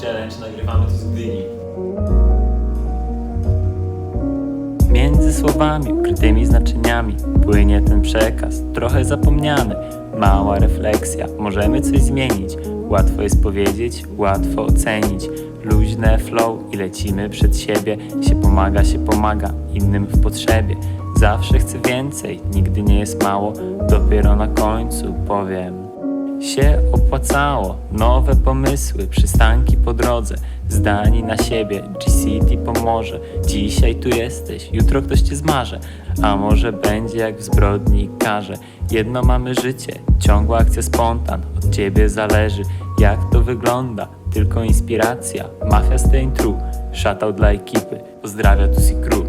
czy nagrywamy to z Gdyni. Między słowami, ukrytymi znaczeniami płynie ten przekaz, trochę zapomniany. Mała refleksja, możemy coś zmienić. Łatwo jest powiedzieć, łatwo ocenić. Luźne flow i lecimy przed siebie. Się pomaga, się pomaga innym w potrzebie. Zawsze chcę więcej, nigdy nie jest mało. Dopiero na końcu powiem się opłacało. Nowe pomysły, przystanki po drodze, zdani na siebie, G-City pomoże. Dzisiaj tu jesteś, jutro ktoś cię zmarze, a może będzie jak w zbrodni karze. Jedno mamy życie, ciągła akcja spontan, od ciebie zależy jak to wygląda. Tylko inspiracja, mafia stay true, shoutout dla ekipy, pozdrawia Tusi Crew.